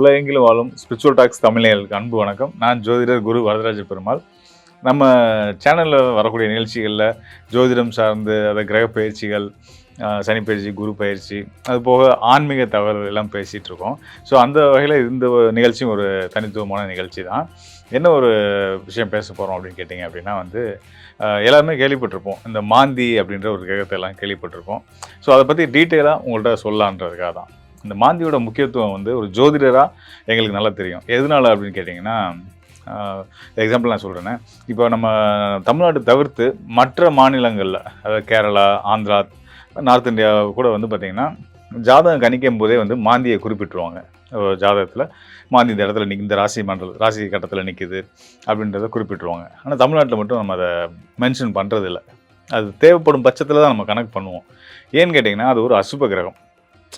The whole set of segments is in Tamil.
உலகெங்கிலும் வாழும் ஸ்பிரிச்சுவல் டாக்ஸ் தமிழர்களுக்கு அன்பு வணக்கம். நான் ஜோதிடர் குரு வரதராஜ பெருமாள். நம்ம சேனலில் வரக்கூடிய நிகழ்ச்சிகளில் ஜோதிடம் சார்ந்து அதை கிரக பயிற்சிகள் சனி பயிற்சி குரு பயிற்சி அது போக ஆன்மீக தகவல்கள் எல்லாம் பேசிகிட்டு இருக்கோம். ஸோ அந்த வகையில் இந்த நிகழ்ச்சியும் ஒரு தனித்துவமான நிகழ்ச்சி தான் என்ன ஒரு விஷயம் பேச போகிறோம் அப்படின்னு கேட்டிங்க அப்படின்னா வந்து எல்லாருமே கேள்விப்பட்டிருப்போம். இந்த மாந்தி அப்படின்ற ஒரு கிரகத்தை எல்லாம் கேள்விப்பட்டிருப்போம். ஸோ அதை பற்றி டீட்டெயிலாக உங்கள்கிட்ட சொல்லலான்றதுக்காக தான் இந்த மாந்தியோட முக்கியத்துவம் வந்து ஒரு ஜோதிடராக எங்களுக்கு நல்லா தெரியும். எதனால அப்படின்னு கேட்டிங்கன்னா எக்ஸாம்பிள் நான் சொல்கிறேனே இப்போ நம்ம தமிழ்நாடு தவிர்த்து மற்ற மாநிலங்களில் அதாவது கேரளா ஆந்திரா நார்த் இந்தியா கூட வந்து பார்த்திங்கன்னா ஜாதகம் கணிக்கும் போதே வந்து மாந்தியை குறிப்பிட்டுருவாங்க. ஜாதகத்தில் மாந்தி இந்த இடத்துல நிற்க இந்த ராசி மண்டல ராசி கட்டத்தில் நிற்குது அப்படின்றத குறிப்பிட்டுருவாங்க. ஆனால் தமிழ்நாட்டில் மட்டும் நம்ம அதை மென்ஷன் பண்ணுறதில்ல அது தேவைப்படும் பட்சத்தில் தான் நம்ம கணக்கு பண்ணுவோம். ஏன்னு கேட்டிங்கன்னா அது ஒரு அசுப கிரகம்.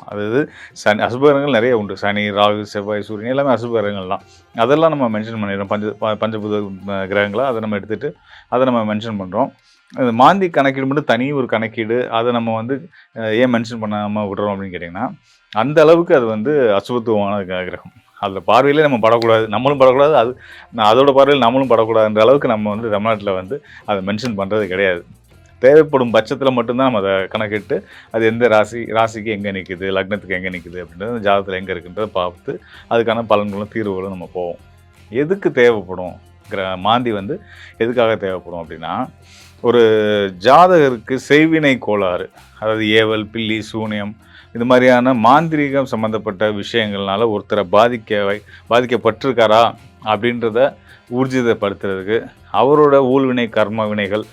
அதாவது சனி அசுபகரங்கள் நிறைய உண்டு. சனி ராகு செவ்வாய் சூரியன் எல்லாமே அசுபகரங்கள் தான் அதெல்லாம் நம்ம மென்ஷன் பண்ணிடுறோம். பஞ்ச ப- பஞ்சபூத அஹ், அதை நம்ம எடுத்துகிட்டு அதை நம்ம மென்ஷன் பண்ணுறோம் அது மாந்தி கணக்கீடு மட்டும் தனி ஒரு கணக்கீடு. அதை நம்ம வந்து ஏன் மென்ஷன் பண்ணாமல் விடுறோம் அப்படின்னு கேட்டிங்கன்னா அந்த அளவுக்கு அது வந்து அசுபத்துவமான கிரகம். அதில் பார்வையிலே நம்ம படக்கூடாது. நம்மளும் படக்கூடாது. அது நான் அதோட பார்வையில் நம்மளும் படக்கூடாதுன்ற அளவுக்கு நம்ம வந்து தமிழ்நாட்டில் வந்து அதை மென்ஷன் பண்ணுறது கிடையாது. தேவைப்படும் பட்சத்தில் மட்டும்தான் நம்ம அதை கணக்கிட்டு அது எந்த ராசி ராசிக்கு எங்கே நிற்குது லக்னத்துக்கு எங்கே நிற்குது அப்படின்றது அந்த ஜாதகத்தில் எங்கே இருக்குன்றதை பார்த்து அதுக்கான பலன்களும் தீர்வுகளும் நம்ம போவோம். எதுக்கு தேவைப்படும்? கிர மாந்தி வந்து எதுக்காக தேவைப்படும் அப்படின்னா ஒரு ஜாதகருக்கு செய்வினை கோளாறு அதாவது ஏவல் பில்லி சூனியம் இது மாதிரியான மாந்திரீகம் சம்மந்தப்பட்ட விஷயங்கள்னால ஒருத்தரை பாதிக்க வை பாதிக்கப்பட்டிருக்காரா அப்படின்றத ஊர்ஜிதப்படுத்துறதுக்கு அவரோட ஊழ்வினை கர்ம வினைகள்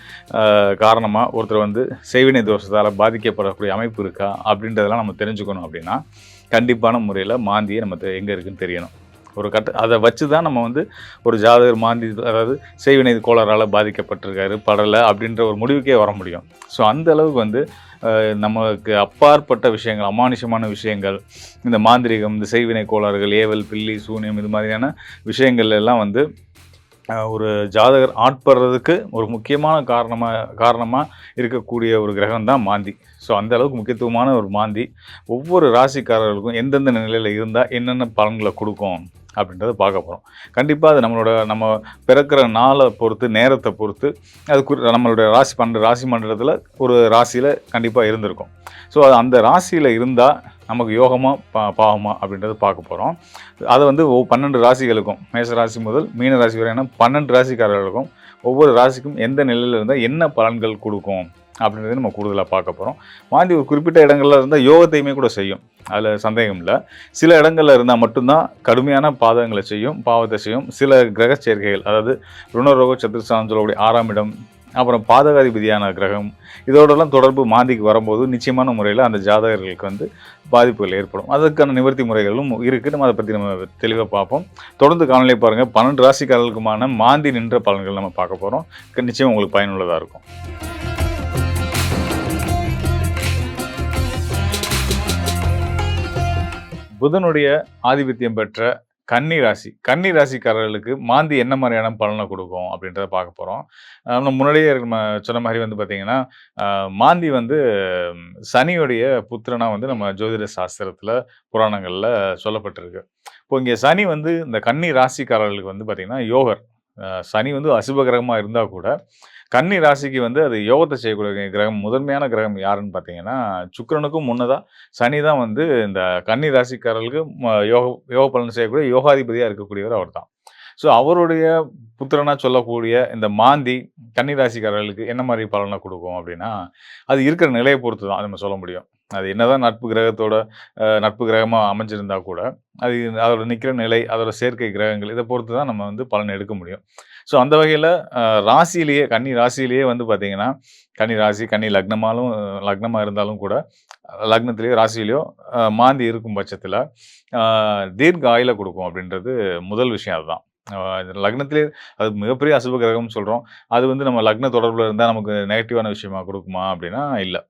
காரணமாக ஒருத்தர் வந்து செய்வினை தோஷத்தால் பாதிக்கப்படக்கூடிய அமைப்பு இருக்கா அப்படின்றதெல்லாம் நம்ம தெரிஞ்சுக்கணும் அப்படின்னா கண்டிப்பான முறையில் மாந்தியை நம்ம எங்கே இருக்குன்னு தெரியணும். ஒரு கட்ட அதை வச்சு தான் நம்ம வந்து ஒரு ஜாதகர் மாந்தி அதாவது செய்வினை கோளாறால் பாதிக்கப்பட்டிருக்காரு படலை அப்படின்ற ஒரு முடிவுக்கே வர முடியும். ஸோ அந்த அளவுக்கு வந்து நமக்கு அப்பாற்பட்ட விஷயங்கள் அமானுஷமான விஷயங்கள் இந்த மாந்திரிகம் இந்த செய்வினை கோளாறுகள் ஏவல் பில்லி சூனியம் இது மாதிரியான விஷயங்கள் எல்லாம் வந்து ஒரு ஜாதகர் ஆட்படுறதுக்கு ஒரு முக்கியமான காரணமாக காரணமாக இருக்கக்கூடிய ஒரு கிரகம் தான் மாந்தி. ஸோ அந்த அளவுக்கு முக்கியத்துவமான ஒரு மாந்தி ஒவ்வொரு ராசிக்காரர்களுக்கும் எந்தெந்த நிலையில் இருந்தால் என்னென்ன பலன்களை கொடுக்கும்? அப்படின்றத பார்க்க போகிறோம் கண்டிப்பாக அது நம்மளோட நம்ம பிறக்கிற நாளை பொறுத்து நேரத்தை பொறுத்து அது குறி நம்மளுடைய ராசி பன்னெண்டு ராசி மண்டலத்தில் ஒரு ராசியில் கண்டிப்பாக இருந்திருக்கும். ஸோ அது அந்த ராசியில் இருந்தால் நமக்கு யோகமாக பா பாவமா அப்படின்றத பார்க்க போகிறோம் அதை வந்து பன்னெண்டு ராசிகளுக்கும் மேச ராசி முதல் மீன ராசி வரையான பன்னெண்டு ராசிக்காரர்களுக்கும் ஒவ்வொரு ராசிக்கும் எந்த நிலையில் இருந்தால் என்ன பலன்கள் கொடுக்கும் அப்படின்றத நம்ம கூடுதலாக பார்க்க போகிறோம் மாந்தி ஒரு குறிப்பிட்ட இடங்களில் இருந்தால் யோகத்தையுமே கூட செய்யும். அதில் சந்தேகம் இல்லை. சில இடங்களில் இருந்தால் மட்டும்தான் கடுமையான பாதகங்களை செய்யும் பாவத்தை செய்யும். சில கிரக சேர்க்கைகள் அதாவது ருணரோக சத்துருஸ்தானம் சொல்லக்கூடிய ஆறாம் இடம் அப்புறம் பாதகாதிபதியான கிரகம் இதோடலாம் தொடர்பு மாந்திக்கு வரும்போது நிச்சயமான முறையில் அந்த ஜாதகர்களுக்கு வந்து பாதிப்புகள் ஏற்படும். அதற்கான நிவர்த்தி முறைகளும் இருக்குது நம்ம அதை பற்றி நம்ம தெளிவாக பார்ப்போம். தொடர்ந்து காணொலி பாருங்கள் பன்னெண்டு ராசிக்காரர்களுக்குமான மாந்தி நின்ற பலன்கள் நம்ம பார்க்க போகிறோம் நிச்சயம் உங்களுக்கு பயனுள்ளதாக இருக்கும். புதனுடைய ஆதிபத்தியம் பெற்ற கன்னி ராசி. கன்னி ராசிக்காரர்களுக்கு மாந்தி என்ன மாதிரியான பலனை கொடுக்கும் அப்படின்றத பார்க்க போகிறோம் நம்ம முன்னாடியே நம்ம சொன்ன மாதிரி வந்து பார்த்தீங்கன்னா மாந்தி வந்து சனியுடைய புத்திரனாக வந்து நம்ம ஜோதிட சாஸ்திரத்தில் புராணங்களில் சொல்லப்பட்டிருக்கு. இப்போ இங்கே சனி வந்து இந்த கன்னி ராசிக்காரர்களுக்கு வந்து பார்த்திங்கன்னா யோகர். சனி வந்து அசுபகிரகமாக இருந்தால் கூட கன்னி ராசிக்கு வந்து அது யோகத்தை செய்யக்கூடிய கிரகம் முதன்மையான கிரகம் யாருன்னு பார்த்தீங்கன்னா சுக்கிரனுக்கும் முன்னதாக சனி தான் வந்து இந்த கன்னி ராசிக்காரர்களுக்கு யோக யோக பலன் செய்யக்கூடிய யோகாதிபதியாக இருக்கக்கூடியவர் அவர் தான் ஸோ அவருடைய புத்திரனாக சொல்லக்கூடிய இந்த மாந்தி கன்னி ராசிக்காரர்களுக்கு என்ன மாதிரி பலனை கொடுக்கும் அப்படின்னா அது இருக்கிற நிலையை பொறுத்து தான் நம்ம சொல்ல முடியும். அது என்னதான் நட்பு கிரகத்தோட நட்பு கிரகமாக அமைஞ்சிருந்தா கூட அது அதோட நிற்கிற நிலை அதோட சேர்க்கை கிரகங்கள் இதை பொறுத்து தான் நம்ம வந்து பலன் எடுக்க முடியும். ஸோ அந்த வகையில் ராசியிலேயே கன்னி ராசியிலேயே வந்து பார்த்தீங்கன்னா கன்னி ராசி கன்னி லக்னமாலும் லக்னமாக இருந்தாலும் கூட லக்னத்திலேயோ ராசியிலையோ மாந்தி இருக்கும் பட்சத்தில் தீர்க்க ஆயில கொடுக்கும் அப்படின்றது முதல் விஷயம் அதுதான். இது லக்னத்திலே அது மிகப்பெரிய அசுப கிரகம்னு சொல்கிறோம் அது வந்து நம்ம லக்ன தொடர்பில் இருந்தால் நமக்கு நெகட்டிவான விஷயமா கொடுக்குமா அப்படின்னா இல்லை.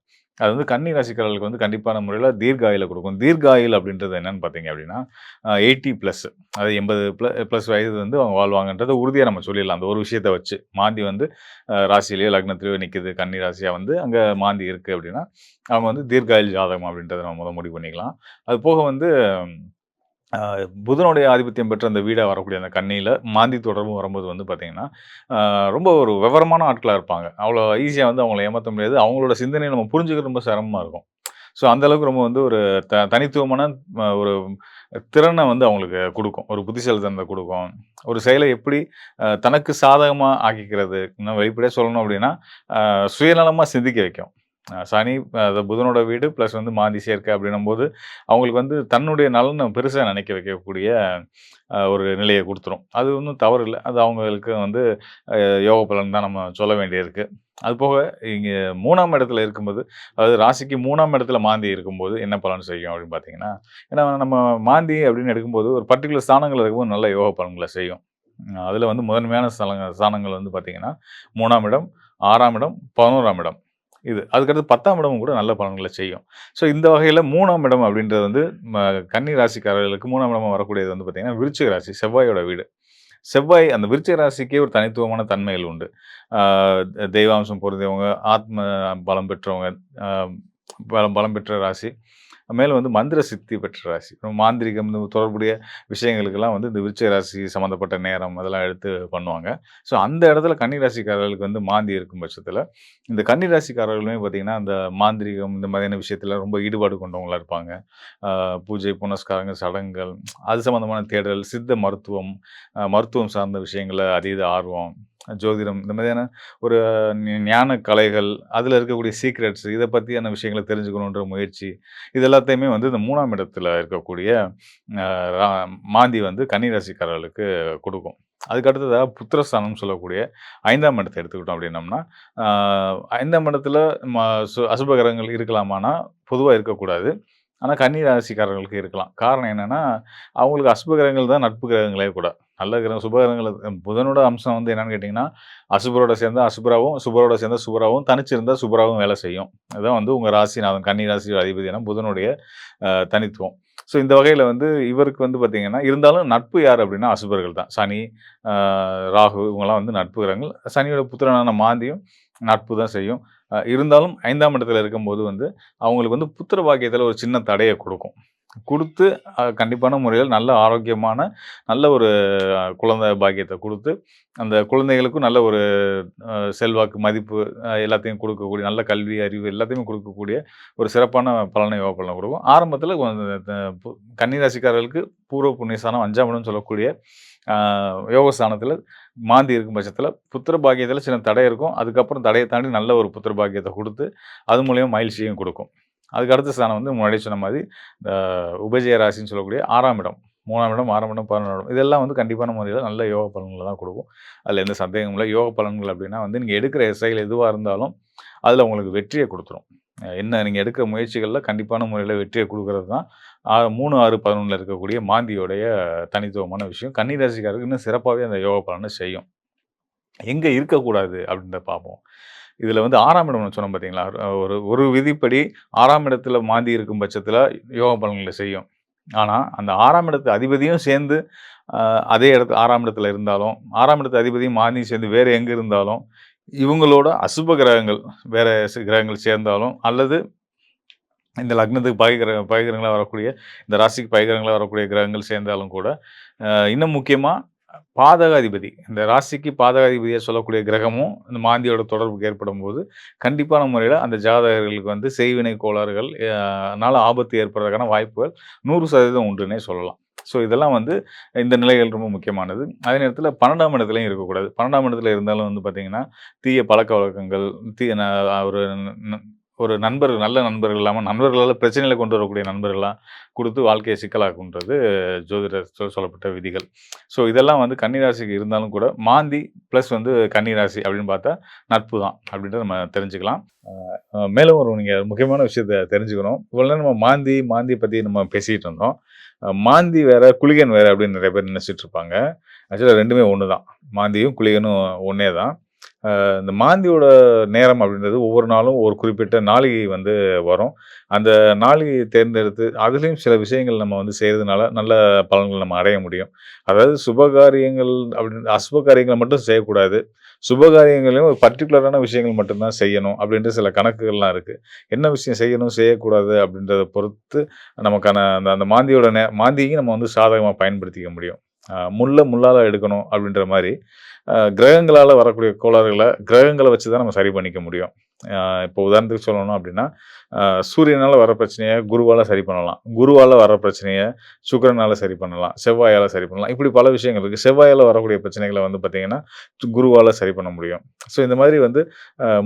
அது வந்து கன்னி ராசிக்காரர்களுக்கு வந்து கண்டிப்பான முறையில் தீர்காயில் கொடுக்கும். தீர்காயில் அப்படின்றது என்னன்னு பார்த்தீங்க அப்படின்னா எயிட்டி ப்ளஸ் அது எண்பது ப்ளஸ் ப்ளஸ் வயது வந்து அவங்க வாழ்வாங்கன்றதை உறுதியாக நம்ம சொல்லிடலாம். அந்த ஒரு விஷயத்தை வச்சு. மாந்தி வந்து ராசியிலேயோ லக்னத்திலேயோ நிற்குது கன்னி ராசியாக வந்து அங்கே மாந்தி இருக்குது அப்படின்னா அவங்க வந்து தீர்காயில் ஜாதகம் அப்படின்றத நம்ம முதல் முடிவு பண்ணிக்கலாம். அது போக வந்து புதனுடைய ஆதிபத்தியம் பெற்ற அந்த வீடாக வரக்கூடிய அந்த கண்ணியில் மாந்தி தொடர்பும் வரும்போது வந்து பார்த்தீங்கன்னா ரொம்ப ஒரு விவரமான ஆட்களாக இருப்பாங்க. அவ்வளோ ஈஸியாக வந்து அவங்கள ஏமாற்ற முடியாது. அவங்களோட சிந்தனையை நம்ம புரிஞ்சுக்க ரொம்ப சிரமமாக இருக்கும். ஸோ அந்தளவுக்கு ரொம்ப வந்து ஒரு த தனித்துவமான ஒரு திறனை வந்து அவங்களுக்கு கொடுக்கும். ஒரு புத்திசாலித்தனத்தை கொடுக்கும். ஒரு செயலை எப்படி தனக்கு சாதகமாக ஆக்கிக்கிறது இன்னும் வெளிப்படையாக சொல்லணும் அப்படின்னா சுயநலமாக சிந்திக்க வைக்கும். சனி அதை புதனோட வீடு ப்ளஸ் வந்து மாந்தி சேர்க்கை அப்படின்னும் போது அவங்களுக்கு வந்து தன்னுடைய நலனை பெருசாக நினைக்க வைக்கக்கூடிய ஒரு நிலையை கொடுத்துரும். அது ஒன்றும் தவறு இல்லை அது அவங்களுக்கு வந்து யோக பலன் தான் நம்ம சொல்ல வேண்டியிருக்கு. அது போக இங்கே மூணாம் இடத்துல இருக்கும்போது அதாவது ராசிக்கு மூணாம் இடத்துல மாந்தி இருக்கும்போது என்ன பலன் செய்யும் அப்படின்னு பார்த்தீங்கன்னா ஏன்னா நம்ம மாந்தி அப்படின்னு எடுக்கும்போது ஒரு பர்டிகுலர் ஸ்தானங்கள் இருக்கும்போது நல்ல யோக பலன்களை செய்யும். அதில் வந்து முதன்மையான ஸ்தலங்கள் ஸ்தானங்கள் வந்து பார்த்திங்கன்னா மூணாம் இடம் ஆறாம் இடம் பதினோராம் இடம். இது. அதுக்கடுத்து பத்தாம் இடமும் கூட நல்ல பலன்களை செய்யும். ஸோ இந்த வகையில் மூணாம் இடம் அப்படின்றது வந்து ம- கன்னி ராசிக்காரர்களுக்கு மூணாம் இடமா வரக்கூடியது வந்து பார்த்திங்கன்னா விருச்சிக ராசி செவ்வாயோட வீடு. செவ்வாய் அந்த விருச்சிக ராசிக்கே ஒரு தனித்துவமான தன்மைகள் உண்டு. தெய்வாம்சம் பொருந்தியவங்க ஆத்ம பலம் பெற்றவங்க பலம் பலம் பெற்ற ராசி. மேலும் வந்து மந்திர சித்தி பெற்ற ராசி. மாந்திரிகம் இந்த தொடர்புடைய விஷயங்களுக்கெல்லாம் வந்து இந்த விருச்ச ராசி சம்மந்தப்பட்ட நேரம் அதெல்லாம் எடுத்து பண்ணுவாங்க. ஸோ அந்த இடத்துல கன்னி ராசிக்காரர்களுக்கு வந்து மாந்தி இருக்கும் பட்சத்தில் இந்த கன்னி ராசிக்காரர்களுமே பார்த்திங்கன்னா அந்த மாந்திரிகம் இந்த மாதிரியான விஷயத்தில் ரொம்ப ஈடுபாடு கொண்டவங்களாக இருப்பாங்க. பூஜை புனஸ்காரங்கள் சடங்குகள் அது சம்மந்தமான தேடல் சித்த மருத்துவம் மருத்துவம் சார்ந்த விஷயங்களை அதீத ஆர்வம் ஜோதிடம் இந்த மாதிரியான ஒரு ஞான கலைகள் அதில் இருக்கக்கூடிய சீக்ரெட்ஸ் இதை பற்றியான விஷயங்களை தெரிஞ்சுக்கணுன்ற முயற்சி இது எல்லாத்தையுமே வந்து இந்த மூணாம் இடத்துல இருக்கக்கூடிய மாந்தி வந்து கன்னிராசிக்காரர்களுக்கு கொடுக்கும். அதுக்கு அடுத்ததாக புத்திரஸ்தானம் சொல்லக்கூடிய ஐந்தாம் இடத்தை எடுத்துக்கிட்டோம் அப்படின்னம்னா ஐந்தாம் இடத்துல ம- சு- அசுபகரங்கள் இருக்கலாமானா பொதுவாக இருக்கக்கூடாது. ஆனால் கன்னி ராசிக்காரர்களுக்கு இருக்கலாம். காரணம் என்னென்னா அவங்களுக்கு அசுப கிரகங்கள் தான் நட்பு கிரகங்களே கூட. நல்ல கிரகம் சுபகிரகங்கள் புதனோட அம்சம் வந்து என்னன்னு கேட்டிங்கன்னா அசுபரோட சேர்ந்தா அசுபராவும் சுபரோட சேர்ந்தா சுபராவும் தனிச்சிருந்தால் சுபராவும் வேலை செய்யும். அதுதான் வந்து உங்கள் ராசிநாதன் கன்னி ராசி அதிபதினா புதனுடைய தனித்துவம். ஸோ இந்த வகையில் வந்து இவருக்கு வந்து பார்த்திங்கன்னா இருந்தாலும் நட்பு யார் அப்படின்னா அசுபர்கள் தான். சனி ராகு இவங்கெல்லாம் வந்து நட்பு கிரகங்கள். சனியோட புத்திரனான மாந்தியும் நட்பு தான் செய்யும். இருந்தாலும் ஐந்தாம் இடத்துல இருக்கும்போது வந்து அவங்களுக்கு வந்து புத்திர பாக்கியத்தில் ஒரு சின்ன தடையை கொடுக்கும். கொடுத்து கண்டிப்பான முறையில் நல்ல ஆரோக்கியமான நல்ல ஒரு குழந்தை பாக்கியத்தை கொடுத்து அந்த குழந்தைகளுக்கும் நல்ல ஒரு செல்வாக்கு மதிப்பு எல்லாத்தையும் கொடுக்கக்கூடிய நல்ல கல்வி அறிவு எல்லாத்தையுமே கொடுக்கக்கூடிய ஒரு சிறப்பான பலனை யோக பலனை கொடுக்கும் ஆரம்பத்தில் கன்னிராசிக்காரர்களுக்கு பூர்வ புண்ணியஸ்தானம் அஞ்சாம் இடம் சொல்லக்கூடிய யோகஸ்தானத்தில் மாந்தி இருக்கும் பட்சத்தில் புத்திர பாக்கியத்தில் சின்ன தடை இருக்கும். அதுக்கப்புறம் தடையை தாண்டி நல்ல ஒரு புத்திர பாக்கியத்தை கொடுத்து அது மூலயமா மகிழ்ச்சியும் கொடுக்கும். அதுக்கு அடுத்த ஸ்தானம் வந்து முன்னாடி சொன்ன மாதிரி இந்த உபஜய ராசின்னு சொல்லக்கூடிய ஆறாம் இடம் மூணாம் இடம் ஆறாம் இடம் பதினொன்றாம் இடம். இதெல்லாம் வந்து கண்டிப்பான முறையில் நல்ல யோக பலன்களை தான் கொடுக்கும். அதில் எந்த சந்தேகமும் இல்லை. யோக பலன்கள் அப்படின்னா வந்து நீங்கள் எடுக்கிற இசைகள் எதுவாக இருந்தாலும் அதில் உங்களுக்கு வெற்றியை கொடுத்துரும். என்ன நீங்கள் எடுக்கிற முயற்சிகளில் கண்டிப்பான முறையில் வெற்றியை கொடுக்கறது தான். ஆ- மூணு ஆறு பதினொன்றில் இருக்கக்கூடிய மாந்தியோடைய தனித்துவமான விஷயம். கன்னிராசிக்காரருக்கு இன்னும் சிறப்பாகவே அந்த யோக பலனை செய்யும். எங்கே இருக்கக்கூடாது அப்படின்றத பார்ப்போம். இதில் வந்து ஆறாம் இடம் சொன்னோம் பார்த்தீங்களா ஒரு ஒரு விதிப்படி ஆறாம் இடத்துல மாந்தி இருக்கும் பட்சத்தில் யோக பலன்களை செய்யும். ஆனால் அந்த ஆறாம் இடத்து அதிபதியும் சேர்ந்து அதே இடத்து ஆறாம் இடத்துல இருந்தாலும் ஆறாம் இடத்து அதிபதியும் மாந்தியும் சேர்ந்து வேறு எங்கே இருந்தாலும் இவங்களோட அசுப கிரகங்கள் வேறு கிரகங்கள் சேர்ந்தாலும் அல்லது இந்த லக்னத்துக்கு பகிர பகிரங்களாக வரக்கூடிய இந்த ராசிக்கு பகிரங்களாக வரக்கூடிய கிரகங்கள் சேர்ந்தாலும் கூட இன்னும் முக்கியமாக பாதகாதிபதி. இந்த ராசிக்கு பாதகாதிபதியாக சொல்லக்கூடிய கிரகமும் இந்த மாந்தியோட தொடர்புக்கு ஏற்படும் போது கண்டிப்பான முறையில் அந்த ஜாதகர்களுக்கு வந்து செய்வினை கோளாறுகள் அதனால் ஆபத்து ஏற்படுறதுக்கான வாய்ப்புகள் நூறு சதவீதம் உண்டுன்னே சொல்லலாம். ஸோ இதெல்லாம் வந்து இந்த நிலைகள் ரொம்ப முக்கியமானது. அதே நேரத்தில் பன்னெண்டாம் இடத்துலையும் இருக்கக்கூடாது. பன்னெண்டாம் இடத்துல இருந்தாலும் வந்து பார்த்திங்கன்னா தீய பழக்க வழக்கங்கள் தீய ஒரு ஒரு நண்பர் நல்ல நண்பர்கள் இல்லாமல் நண்பர்களால் பிரச்சனைகளை கொண்டு வரக்கூடிய நண்பர்களாக கொடுத்து வாழ்க்கையை சிக்கலாக்குன்றது ஜோதிட சொல்லப்பட்ட விதிகள். ஸோ இதெல்லாம் வந்து கன்னிராசிக்கு இருந்தாலும் கூட மாந்தி ப்ளஸ் வந்து கன்னிராசி அப்படின்னு பார்த்தா நட்பு தான் அப்படின்றத நம்ம தெரிஞ்சுக்கலாம். மேலும் ஒரு நீங்கள் முக்கியமான விஷயத்த தெரிஞ்சுக்கணும். இவ்வளோ நேரம் நம்ம மாந்தி மாந்தி பற்றி நம்ம பேசிகிட்டு இருந்தோம். மாந்தி வேற குளிகன் வேற அப்படின்னு நிறைய பேர் நினச்சிட்டு இருப்பாங்க. ஆக்சுவலாக ரெண்டுமே ஒன்று தான் மாந்தியும் குளிகனும் ஒன்றே தான் இந்த மாந்தியோட நேரம் அப்படின்றது ஒவ்வொரு நாளும் ஒரு குறிப்பிட்ட நாளிகை வந்து வரும். அந்த நாளிகையை தேர்ந்தெடுத்து அதுலேயும் சில விஷயங்கள் நம்ம வந்து செய்கிறதுனால நல்ல பலன்கள் நம்ம அடைய முடியும். அதாவது சுபகாரியங்கள் அப்படின்னு அசுபகாரியங்களை மட்டும் செய்யக்கூடாது. சுபகாரியங்களையும் ஒரு பர்டிகுலரான விஷயங்கள் மட்டும்தான் செய்யணும் அப்படின்ற சில கணக்குகள்லாம் இருக்குது என்ன விஷயம் செய்யணும் செய்யக்கூடாது அப்படின்றத பொறுத்து நமக்கான அந்த அந்த மாந்தியோட நே மாந்தியையும் நம்ம வந்து சாதகமாக பயன்படுத்திக்க முடியும். ஆஹ் முள்ள முள்ளால் எடுக்கணும் அப்படின்ற மாதிரி கிரகங்களால் வரக்கூடிய கோளாறுகளை கிரகங்களை வச்சு தான் நம்ம சரி பண்ணிக்க முடியும். இப்போ உதாரணத்துக்கு சொல்லணும் அப்படின்னா சூரியனால் வர பிரச்சனையை குருவால் சரி பண்ணலாம். குருவால் வர பிரச்சனையை சுக்கரனால் சரி பண்ணலாம். செவ்வாயால் சரி பண்ணலாம். இப்படி பல விஷயங்கள் இருக்குது செவ்வாயால் வரக்கூடிய பிரச்சனைகளை வந்து பார்த்திங்கன்னா குருவால் சரி பண்ண முடியும். ஸோ இந்த மாதிரி வந்து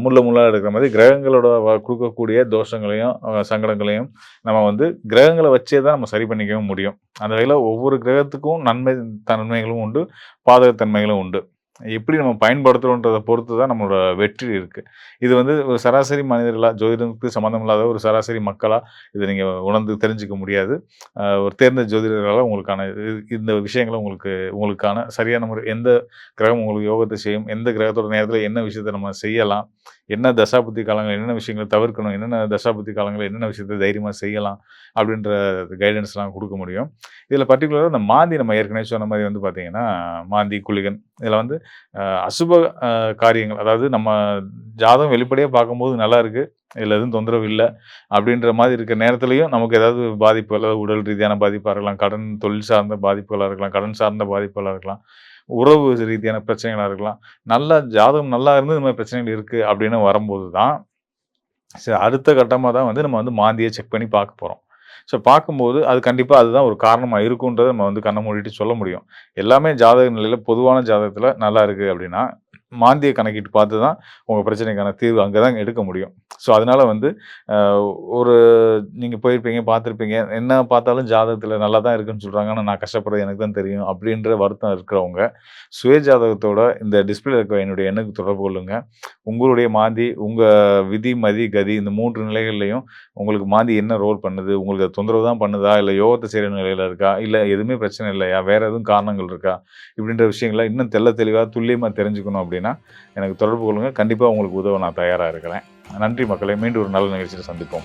முள்ள முள்ளாக எடுக்கிற மாதிரி கிரகங்களோட வ- கொடுக்கக்கூடிய தோஷங்களையும் சங்கடங்களையும் நம்ம வந்து கிரகங்களை வச்சே தான் நம்ம சரி பண்ணிக்கவும் முடியும். அந்த வகையில் ஒவ்வொரு கிரகத்துக்கும் நன்மை தன்மைகளும் உண்டு பாதகத்தன்மைகளும் உண்டு. எப்படி நம்ம பயன்படுத்துகிறோன்றதை பொறுத்து தான் நம்மளோட வெற்றி இருக்குது இது வந்து ஒரு சராசரி மனிதர்களாக ஜோதிடத்துக்கு சம்மந்தம் இல்லாத ஒரு சராசரி மக்களாக இதை நீங்கள் உணர்ந்து தெரிஞ்சுக்க முடியாது. ஒரு தேர்ந்த ஜோதிடர்களால் உங்களுக்கான இது- இந்த விஷயங்களை உங்களுக்கு உங்களுக்கான சரியான முறை எந்த கிரகம் உங்களுக்கு யோகத்தை செய்யும் எந்த கிரகத்தோட நேரத்தில் என்ன விஷயத்தை நம்ம செய்யலாம் என்ன தசாபுத்தி காலங்கள் என்னென்ன விஷயங்களை தவிர்க்கணும் என்னென்ன தசாபுத்தி காலங்களில் என்னென்ன விஷயத்தை தைரியமாக செய்யலாம் அப்படின்ற கைடன்ஸ்லாம் கொடுக்க முடியும். இதில் பர்டிகுலராக இந்த மாந்தி நம்ம ஏற்கனவே சொன்ன மாதிரி வந்து பார்த்தீங்கன்னா மாந்தி குளிகன் இதில் வந்து அசுப காரியங்கள். அதாவது நம்ம ஜாதகம் வெளிப்படையாக பார்க்கும்போது நல்லா இருக்கு. இதில் எதுவும் தொந்தரவு இல்லை. அப்படின்ற மாதிரி இருக்க நேரத்துலையும் நமக்கு ஏதாவது பாதிப்புகள் அதாவது உடல் ரீதியான பாதிப்பாக இருக்கலாம். கடன் தொழில் சார்ந்த பாதிப்புகளாக இருக்கலாம். கடன் சார்ந்த பாதிப்புகளாக இருக்கலாம். உறவு ரீதியான பிரச்சனைகளாக இருக்கலாம். நல்லா ஜாதகம் நல்லா இருந்து இந்த மாதிரி பிரச்சனைகள் இருக்குது அப்படின்னு வரும்போது தான் சரி அடுத்த கட்டமாக தான் வந்து நம்ம வந்து மாந்தியை செக் பண்ணி பார்க்க போகிறோம் ஸோ பார்க்கும்போது அது கண்டிப்பாக அதுதான் ஒரு காரணமாக இருக்குன்றதை நம்ம வந்து கண்ணை மூடிட்டு சொல்ல முடியும். எல்லாமே ஜாதக நிலையில் பொதுவான ஜாதகத்தில் நல்லா இருக்குது அப்படின்னா மாந்தியை கணக்கிட்டு பார்த்து தான் உங்கள் பிரச்சனைக்கான தீர்வு அங்கே தான் எடுக்க முடியும். ஸோ அதனால வந்து ஒரு நீங்கள் போயிருப்பீங்க பார்த்துருப்பீங்க என்ன பார்த்தாலும் ஜாதகத்தில் நல்லா தான் இருக்குன்னு சொல்கிறாங்க ஆனால் நான் கஷ்டப்படுறது எனக்கு தான் தெரியும் அப்படின்ற வருத்தம் இருக்கிறவங்க சுய ஜாதகத்தோட இந்த டிஸ்பிளே இருக்க என்னுடைய எண்ணுக்கு தொடர்பு கொள்ளுங்க. உங்களுடைய மாந்தி உங்கள் விதி மதி கதி இந்த மூன்று நிலைகள்லையும் உங்களுக்கு மாந்தி என்ன ரோல் பண்ணுது உங்களுக்கு தொந்தரவு தான் பண்ணுதா இல்லை யோகத்தை செய்கிற நிலையில் இருக்கா இல்லை எதுவுமே பிரச்சனை இல்லையா வேறு எதுவும் காரணங்கள் இருக்கா இப்படின்ற விஷயங்களை இன்னும் தெல்ல தெளிவாக துல்லியமாக தெரிஞ்சுக்கணும் அப்படின்னு எனக்கு தொடர்பு கொள்ளுங்க. கண்டிப்பாக உங்களுக்கு உதவ நான் தயாராக இருக்கிறேன். நன்றி மக்களை. மீண்டும் ஒரு நல்ல நிகழ்ச்சியில் சந்திப்போம்.